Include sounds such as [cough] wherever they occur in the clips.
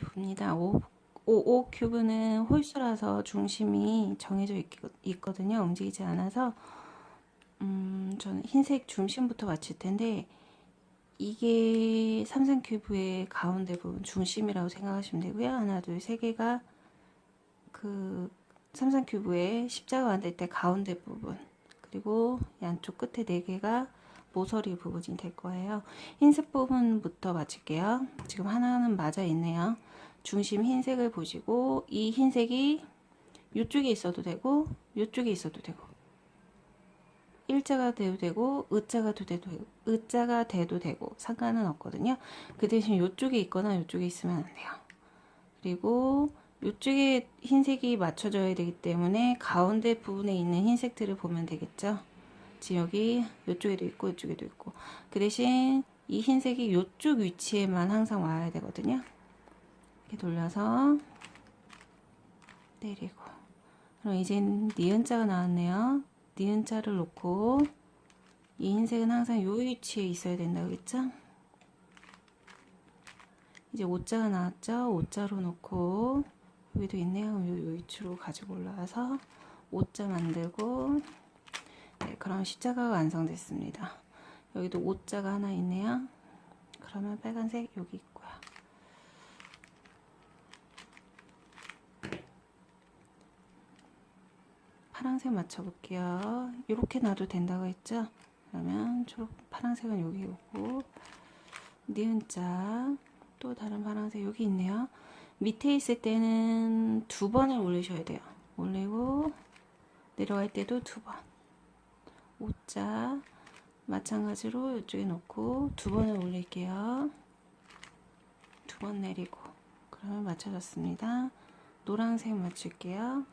큐브입니다. 5, 5, 큐브는 홀수라서 중심이 정해져 있, 있거든요. 움직이지 않아서 음, 저는 흰색 중심부터 맞출 텐데 이게 삼성 큐브의 가운데 부분 중심이라고 생각하시면 되고요. 하나, 둘, 세 개가 그 삼성 큐브의 십자가 만들 때 가운데 부분 그리고 양쪽 끝에 네 개가 모서리 부분이 될 거예요. 흰색 부분부터 맞출게요. 지금 하나는 맞아 있네요. 중심 흰색을 보시고 이 흰색이 이쪽에 있어도 되고 이쪽에 있어도 되고 일자가 돼도 되고 의자가 돼도 되고 의자가 돼도 되고 상관은 없거든요. 그 대신 이쪽에 있거나 이쪽에 있으면 안 돼요. 그리고 이쪽에 흰색이 맞춰져야 되기 때문에 가운데 부분에 있는 흰색들을 보면 되겠죠. 지금 여기 이쪽에도 있고 이쪽에도 있고 그 대신 이 흰색이 이쪽 위치에만 항상 와야 되거든요. 이렇게 돌려서 내리고 그럼 이제 니은자가 나왔네요. 니은자를 놓고 이 흰색은 항상 이 위치에 있어야 된다고 했죠? 이제 오자가 나왔죠? 오자로 놓고 여기도 있네요. 요, 위치로 가지고 올라와서 오자 만들고 네, 그럼 십자가가 완성됐습니다. 여기도 오자가 하나 있네요. 그러면 빨간색 여기 있고요. 파란색 맞춰볼게요. 이렇게 놔도 된다고 했죠? 그러면 초록 파란색은 여기 오고 니은자 또 다른 파란색 여기 있네요. 밑에 있을 때는 두 번을 올리셔야 돼요. 올리고 내려갈 때도 두 번. 오자 마찬가지로 이쪽에 놓고 두 번을 올릴게요. 두 번 내리고 그러면 맞춰졌습니다. 노란색 맞출게요.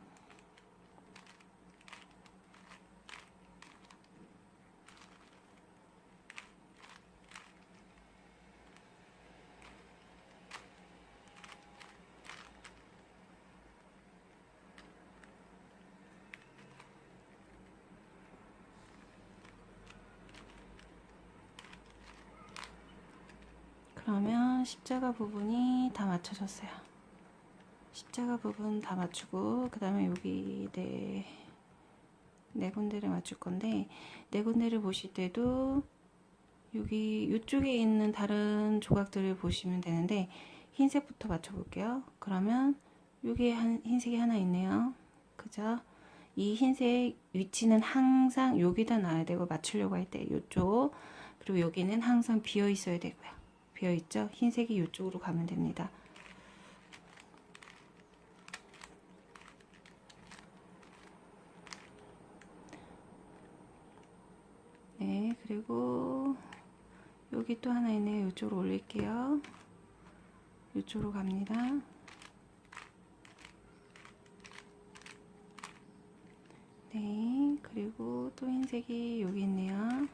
그러면 십자가 부분이 다 맞춰졌어요. 십자가 부분 다 맞추고 그 다음에 여기 네, 네 군데를 맞출 건데 네 군데를 보실 때도 여기 이쪽에 있는 다른 조각들을 보시면 되는데 흰색부터 맞춰 볼게요. 그러면 여기에 한, 흰색이 하나 있네요. 그죠? 이 흰색 위치는 항상 여기다 놔야 되고 맞추려고 할 때 이쪽 그리고 여기는 항상 비어 있어야 되고요. 비어 있죠? 흰색이 이쪽으로 가면 됩니다. 네, 그리고 여기 또 하나 있네요. 이쪽으로 올릴게요. 이쪽으로 갑니다. 네, 그리고 또 흰색이 여기 있네요.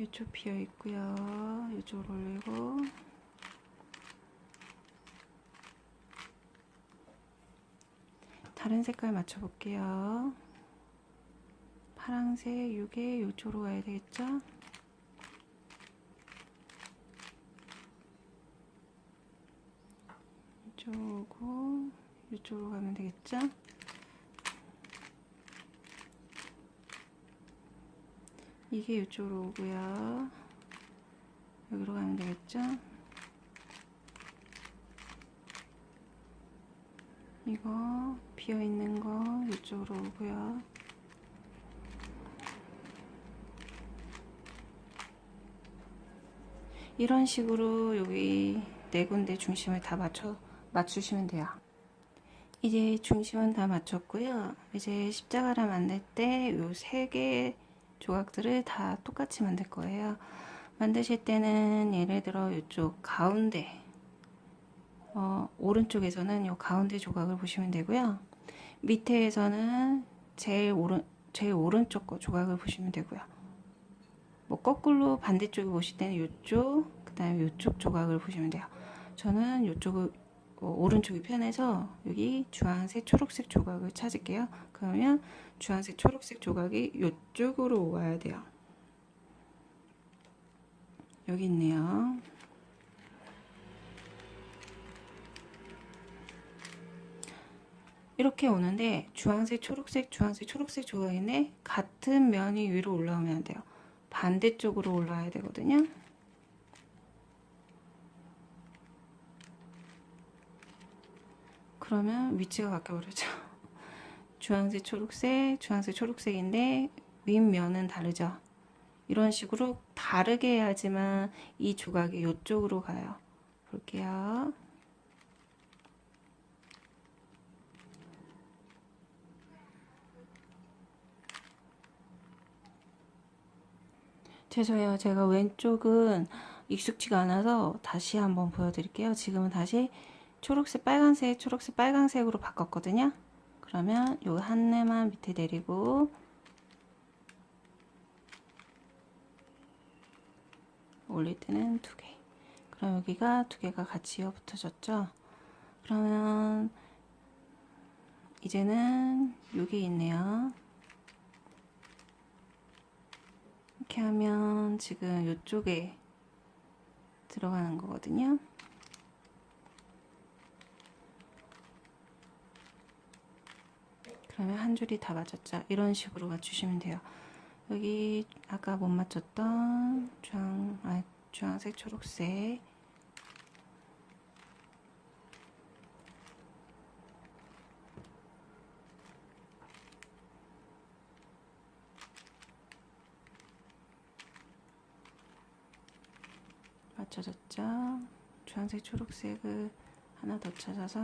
이쪽 비어 있고요. 이쪽으로 올리고 다른 색깔 맞춰 볼게요. 파랑색 이게 이쪽으로 가야 되겠죠? 이쪽으로 이쪽으로 가면 되겠죠? 이게 이쪽으로 오고요. 여기로 가면 되겠죠? 이거 비어 있는 거 이쪽으로 오고요. 이런 식으로 여기 네 군데 중심을 다 맞춰 맞추시면 돼요. 이제 중심은 다 맞췄고요. 이제 십자가를 만들 때 요 세 개 조각들을 다 똑같이 만들 거예요. 만드실 때는 예를 들어 이쪽 가운데 어, 오른쪽에서는 이 가운데 조각을 보시면 되고요. 밑에서는 제일 오른 제일 오른쪽 거 조각을 보시면 되고요. 뭐 거꾸로 반대쪽에 보실 때는 이쪽, 그다음에 이쪽 조각을 보시면 돼요. 저는 이쪽을 어, 오른쪽이 편해서 여기 주황색, 초록색 조각을 찾을게요. 그러면 주황색, 초록색 조각이 이쪽으로 와야 돼요. 여기 있네요. 이렇게 오는데 주황색, 초록색, 주황색, 초록색 조각인데 같은 면이 위로 올라오면 안 돼요. 반대쪽으로 올라와야 되거든요. 그러면 위치가 바뀌어버리죠. [laughs] 주황색, 초록색, 주황색, 초록색인데 윗면은 다르죠. 이런 식으로 다르게 해야지만 이 조각이 이쪽으로 가요. 볼게요. 죄송해요. 제가 왼쪽은 익숙지가 않아서 다시 한번 보여드릴게요. 지금은 다시 초록색, 빨간색, 초록색, 빨간색으로 바꿨거든요. 그러면 요한 내만 밑에 내리고 올릴 때는 두 개. 그럼 여기가 두 개가 같이 붙어졌죠. 그러면 이제는 여기 있네요. 이렇게 하면 지금 이쪽에 들어가는 거거든요. 그러면 한 줄이 다 맞췄죠. 이런 식으로 맞추시면 돼요. 여기 아까 못 맞췄던 주황, 아, 주황색, 초록색 맞춰졌죠? 주황색, 초록색을 하나 더 찾아서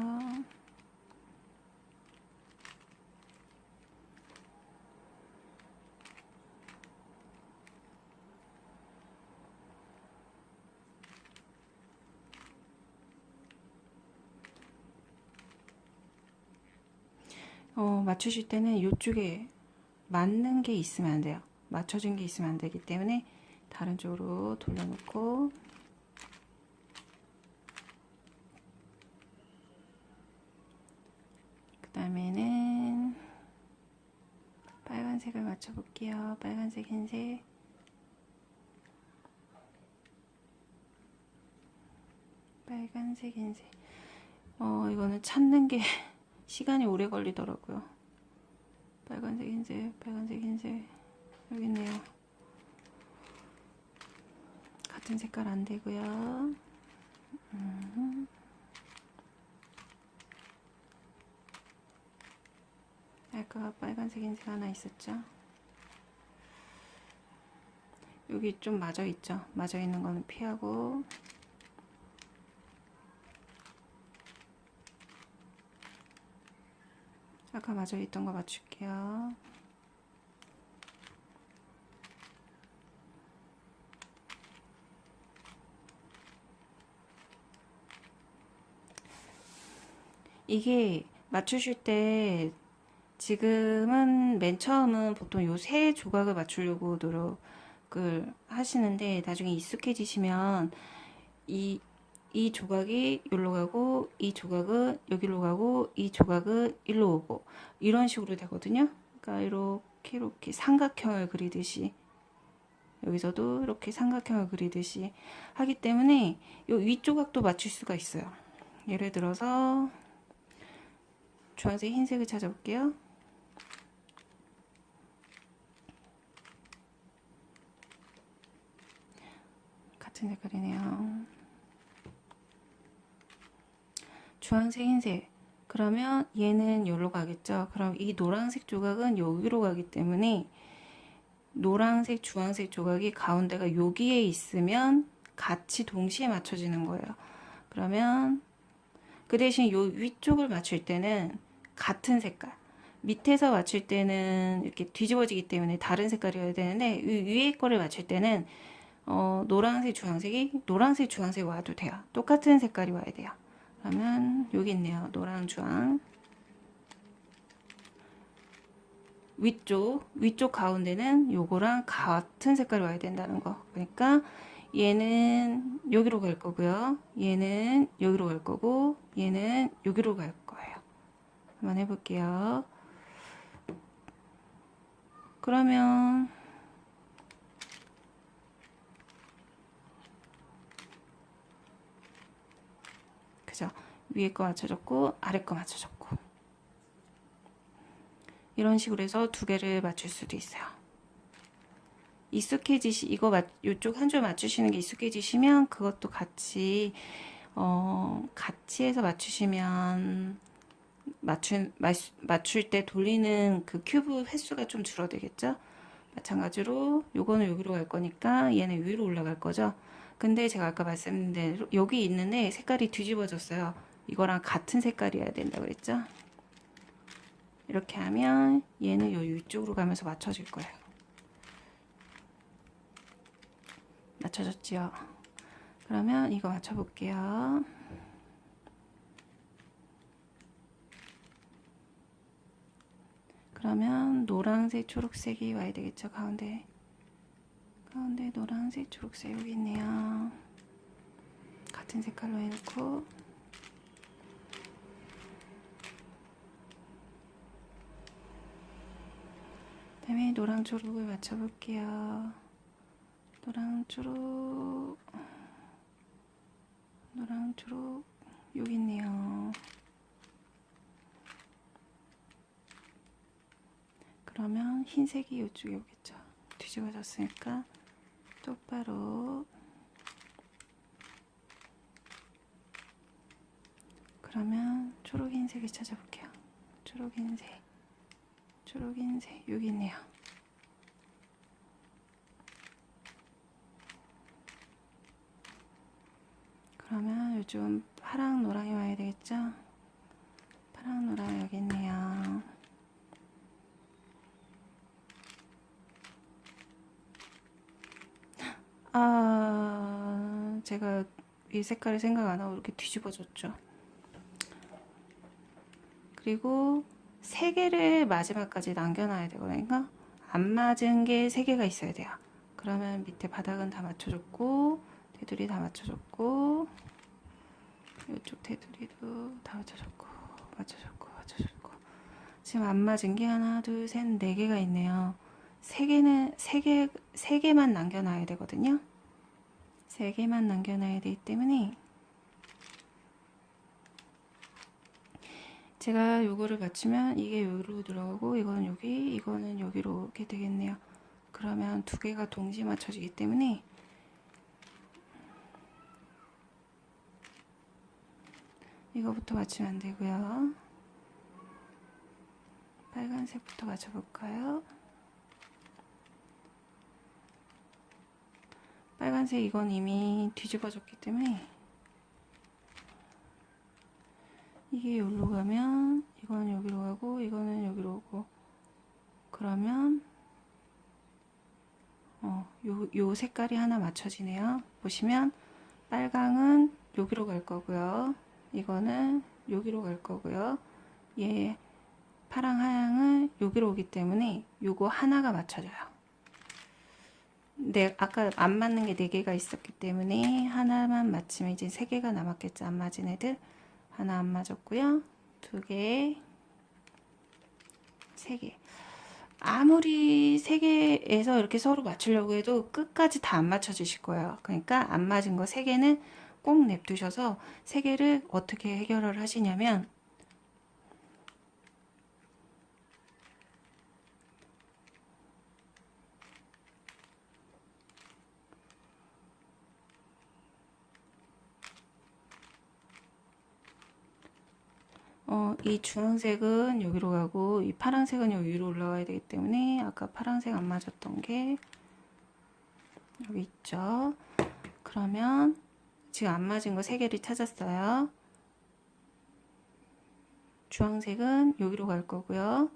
어, 맞추실 때는 이쪽에 맞는 게 있으면 안 돼요. 맞춰진 게 있으면 안 되기 때문에 다른 쪽으로 돌려놓고 그 다음에는 빨간색을 맞춰볼게요. 빨간색, 흰색 빨간색, 흰색 어, 이거는 찾는 게 [laughs] 시간이 오래 걸리더라고요. 빨간색, 흰색, 빨간색, 흰색 여기 있네요. 같은 색깔 안 되고요. 음. 아까 빨간색, 흰색 하나 있었죠? 여기 좀 맞아 있죠? 맞아 있는 거는 피하고 아까 맞아 있던 거 맞출게요. 이게 맞추실 때 지금은 맨 처음은 보통 요 세 조각을 맞추려고 노력을 하시는데 나중에 익숙해지시면 이, 이 조각이 여기로 가고 이 조각은 여기로 가고 이 조각은 일로 오고 이런 식으로 되거든요. 그러니까 이렇게 이렇게 삼각형을 그리듯이 여기서도 이렇게 삼각형을 그리듯이 하기 때문에 요 위조각도 맞출 수가 있어요. 예를 들어서 주황색 흰색을 찾아볼게요. 같은 색깔이네요. 주황색 흰색 그러면 얘는 여기로 가겠죠. 그럼 이 노란색 조각은 여기로 가기 때문에 노란색, 주황색 조각이 가운데가 여기에 있으면 같이 동시에 맞춰지는 거예요. 그러면 그 대신 요 위쪽을 맞출 때는 같은 색깔. 밑에서 맞출 때는 이렇게 뒤집어지기 때문에 다른 색깔이어야 되는데 위에 거를 맞출 때는 어, 노란색, 주황색이 노란색, 주황색 와도 돼요. 똑같은 색깔이 와야 돼요. 그러면 여기 있네요. 노랑, 주황. 위쪽, 위쪽 가운데는 요거랑 같은 색깔이 와야 된다는 거. 그러니까 얘는 여기로 갈 거고요. 얘는 여기로 갈 거고 얘는 여기로 갈 거예요. 한번 해볼게요. 그러면 그죠? 위에 거 맞춰줬고 아래 거 맞춰줬고 이런 식으로 해서 두 개를 맞출 수도 있어요. 익숙해지시 이거 맞 이쪽 한 줄 맞추시는 게 익숙해지시면 그것도 같이 어 같이 해서 맞추시면 맞춘 맞- 맞출 때 돌리는 그 큐브 횟수가 좀 줄어들겠죠? 마찬가지로 요거는 여기로 갈 거니까 얘는 위로 올라갈 거죠. 근데 제가 아까 말씀드린 대로 여기 있는데 색깔이 뒤집어졌어요. 이거랑 같은 색깔이어야 된다 그랬죠? 이렇게 하면 얘는 요 위쪽으로 가면서 맞춰질 거예요. 맞춰졌지요? 그러면 이거 맞춰볼게요. 그러면 노란색, 초록색이 와야 되겠죠? 가운데. 가운데 노란색, 초록색 여기 있네요. 같은 색깔로 해놓고 그다음에 노랑 초록을 맞춰볼게요. 노랑 초록, 노랑 초록 여기 있네요. 그러면 흰색이 이쪽에 오겠죠. 뒤집어졌으니까 똑바로 그러면 초록 흰색을 찾아볼게요. 초록 흰색, 초록 흰색 여기 있네요. 그러면 요즘 파랑 노랑이 와야 되겠죠? 파랑 노랑 여기 있네요. 아, 제가 이 색깔을 생각 안 하고 이렇게 뒤집어졌죠. 그리고 세 개를 마지막까지 남겨놔야 되거든요. 안 맞은 게 세 개가 있어야 돼요. 그러면 밑에 바닥은 다 맞춰줬고, 테두리 다 맞춰줬고, 이쪽 테두리도 다 맞춰줬고, 맞춰줬고, 맞춰줬고. 지금 안 맞은 게 하나, 둘, 셋, 네 개가 있네요. 세 개는 세 개, 세 개만 남겨놔야 되거든요. 세 개만 남겨놔야 되기 때문에 제가 요거를 맞추면 이게 여기로 들어가고 이거는 여기, 이거는 여기로 오게 되겠네요. 그러면 두 개가 동시에 맞춰지기 때문에 이거부터 맞추면 안 되고요. 빨간색부터 맞춰볼까요? 빨간색 이건 이미 뒤집어졌기 때문에 이게 여기로 가면 이거는 여기로 가고 이거는 여기로 오고 그러면 어, 요, 요 색깔이 하나 맞춰지네요. 보시면 빨강은 여기로 갈 거고요. 이거는 여기로 갈 거고요. 얘 파랑 하양은 여기로 오기 때문에 요거 하나가 맞춰져요. 네, 아까 안 맞는 게네 개가 있었기 때문에 하나만 맞추면 이제 세 개가 남았겠죠. 안 맞은 애들 하나 안 맞았고요. 두 개, 세 개. 아무리 세 개에서 이렇게 서로 맞추려고 해도 끝까지 다 안 맞춰지실 거예요. 그러니까 안 맞은 거 세 개는 꼭 냅두셔서 세 개를 어떻게 해결을 하시냐면 어, 이 주황색은 여기로 가고 이 파란색은 여기 위로 올라와야 되기 때문에 아까 파란색 안 맞았던 게 여기 있죠. 그러면 지금 안 맞은 거세 개를 찾았어요. 주황색은 여기로 갈 거고요.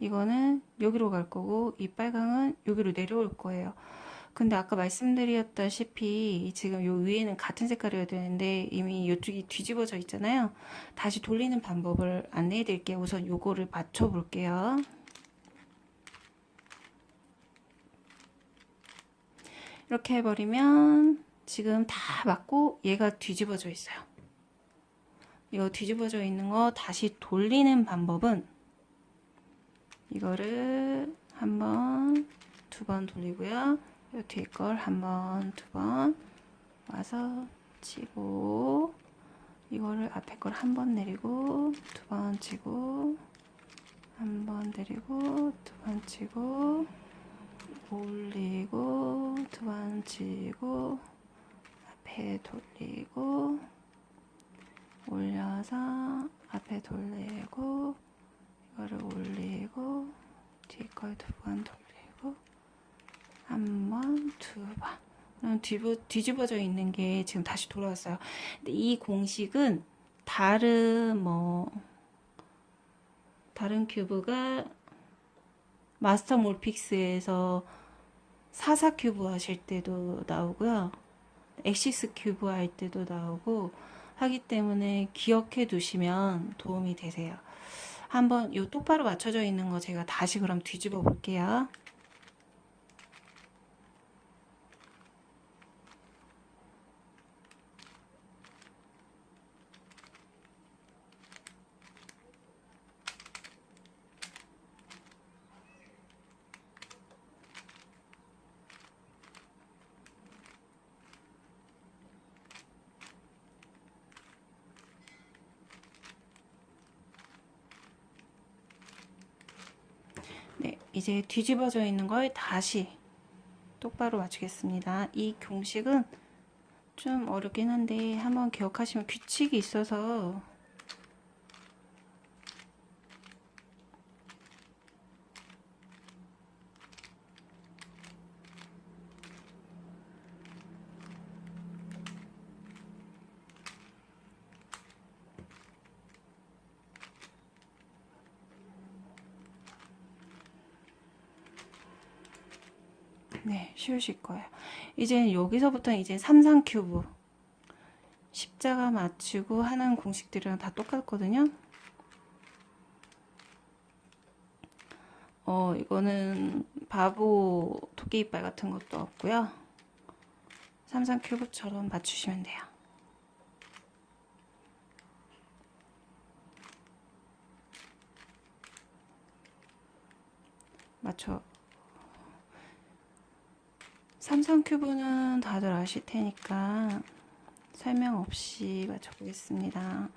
이거는 여기로 갈 거고 이 빨강은 여기로 내려올 거예요. 근데 아까 말씀드렸다시피 지금 요 위에는 같은 색깔이어야 되는데 이미 이쪽이 뒤집어져 있잖아요. 다시 돌리는 방법을 안내해 드릴게요. 우선 요거를 맞춰 볼게요. 이렇게 해버리면 지금 다 맞고 얘가 뒤집어져 있어요. 이거 뒤집어져 있는 거 다시 돌리는 방법은 이거를 한 번, 두 번 돌리고요. 이 뒤에 걸한 번, 두 번 와서 치고 이거를 앞에 걸 한 번 내리고 두 번 치고 한 번 내리고 두 번 치고 올리고 두 번 치고 앞에 돌리고 올려서 앞에 돌리고 이거를 올리고 뒤에 걸두 번 돌리고 한 번, 두 번. 뒤집어, 뒤집어져 있는 게 지금 다시 돌아왔어요. 근데 이 공식은 다른 뭐 다른 큐브가 마스터 몰픽스에서 사사 큐브 하실 때도 나오고요. 엑시스 큐브 할 때도 나오고 하기 때문에 기억해 두시면 도움이 되세요. 한번 요 똑바로 맞춰져 있는 거 제가 다시 그럼 뒤집어 볼게요. 네, 이제 뒤집어져 있는 걸 다시 똑바로 맞추겠습니다. 이 공식은 좀 어렵긴 한데 한번 기억하시면 규칙이 있어서 네, 쉬우실 거예요. 이제 여기서부터 이제 삼상 큐브 십자가 맞추고 하는 공식들이랑 다 똑같거든요. 어, 이거는 바보 토끼 이빨 같은 것도 없고요. 삼상 큐브처럼 맞추시면 돼요. 맞춰. 삼성 큐브는 다들 아실 테니까 설명 없이 맞춰보겠습니다.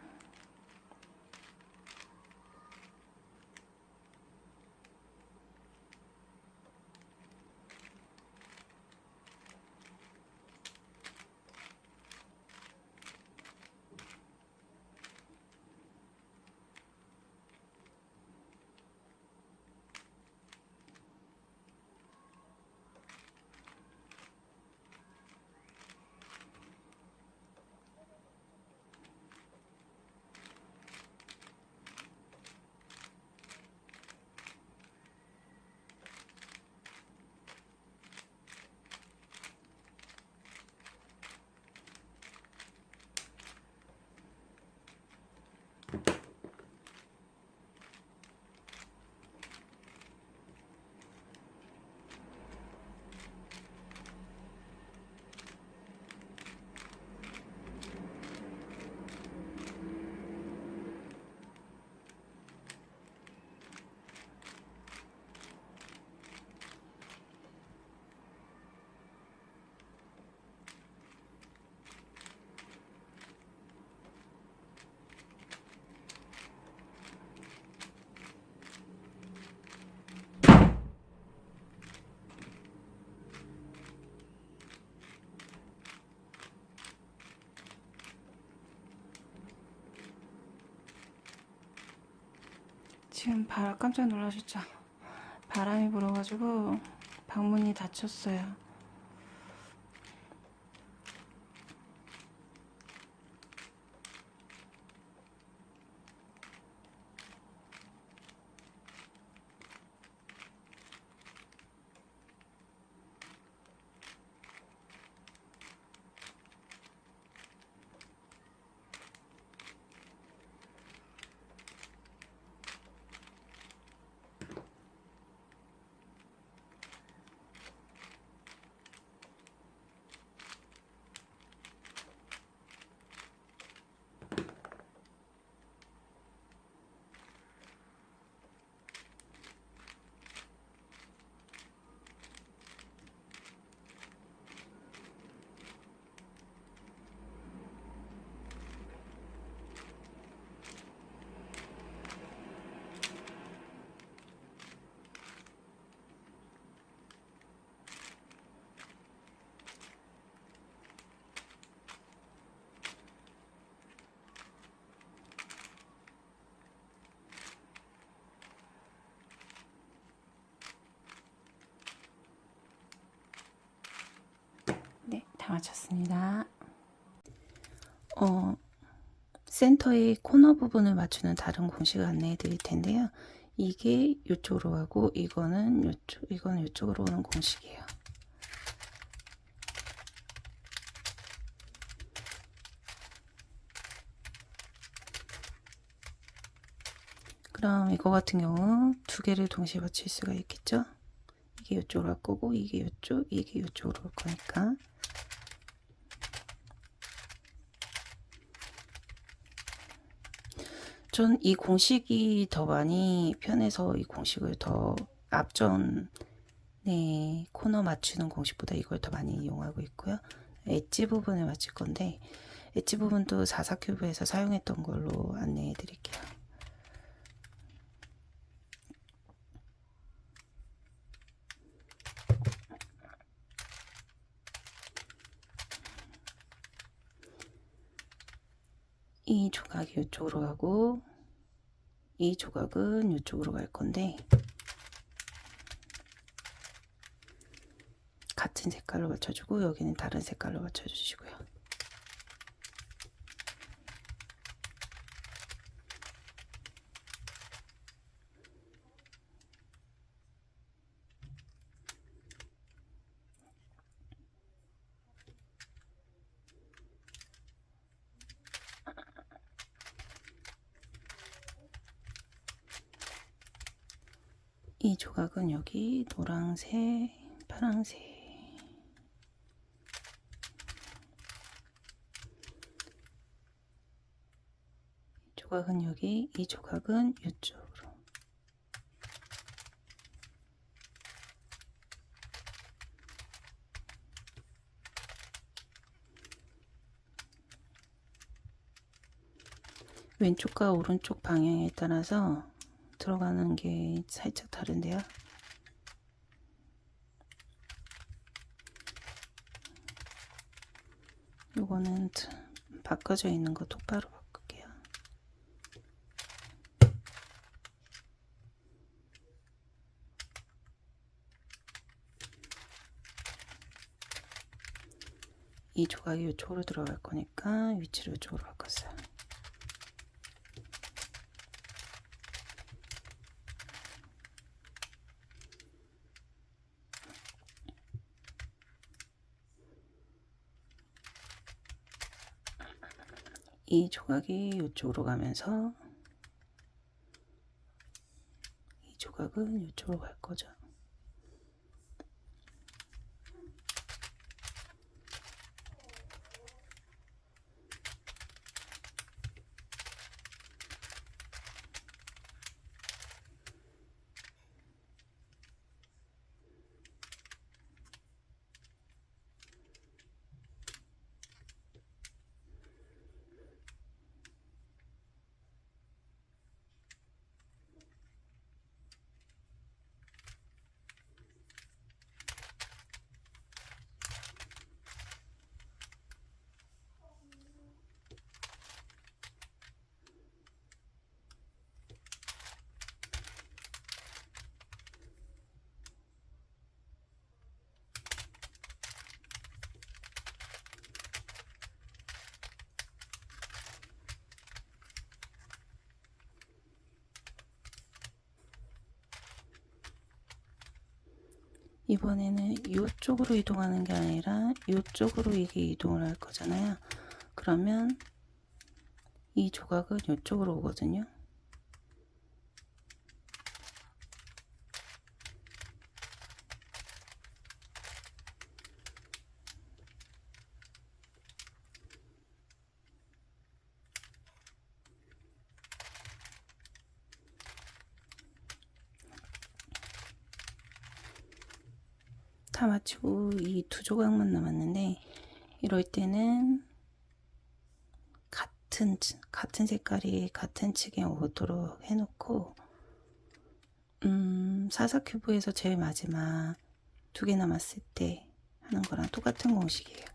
지금 바, 깜짝 놀라셨죠? 바람이 불어가지고 방문이 닫혔어요. 다 맞췄습니다. 어, 센터의 코너 부분을 맞추는 다른 공식을 안내해 드릴 텐데요. 이게 이쪽으로 가고 이거는 이쪽, 이거는 이쪽으로 오는 공식이에요. 그럼 이거 같은 경우 두 개를 동시에 맞출 수가 있겠죠? 이게 이쪽으로 갈 거고 이게 이쪽, 이게 이쪽으로 올 거니까 전 이 공식이 더 많이 편해서 이 공식을 더 앞전 네, 코너 맞추는 공식보다 이걸 더 많이 이용하고 있고요. 엣지 부분을 맞출 건데 엣지 부분도 44큐브에서 사용했던 걸로 안내해 드릴게요. 이 조각이 이쪽으로 가고 이 조각은 이쪽으로 갈 건데 같은 색깔로 맞춰주고 여기는 다른 색깔로 맞춰주시고요. 이 조각은 여기 노란색, 파란색 이 조각은 여기, 이 조각은 이쪽으로 왼쪽과 오른쪽 방향에 따라서 들어가는 게 살짝 다른데요. 요거는 바꿔져 있는 거 똑바로 바꿀게요. 이 조각이 이쪽으로 들어갈 거니까 위치를 이쪽으로 바꿨어요. 이 조각이 이쪽으로 가면서 이 조각은 이쪽으로 갈 거죠. 이번에는 이쪽으로 이동하는 게 아니라 이쪽으로 이게 이동을 할 거잖아요. 그러면 이 조각은 이쪽으로 오거든요. 다 마치고 이 두 조각만 남았는데 이럴 때는 같은 같은 색깔이 같은 층에 오도록 해놓고 음, 사사 큐브에서 제일 마지막 두 개 남았을 때 하는 거랑 똑같은 공식이에요.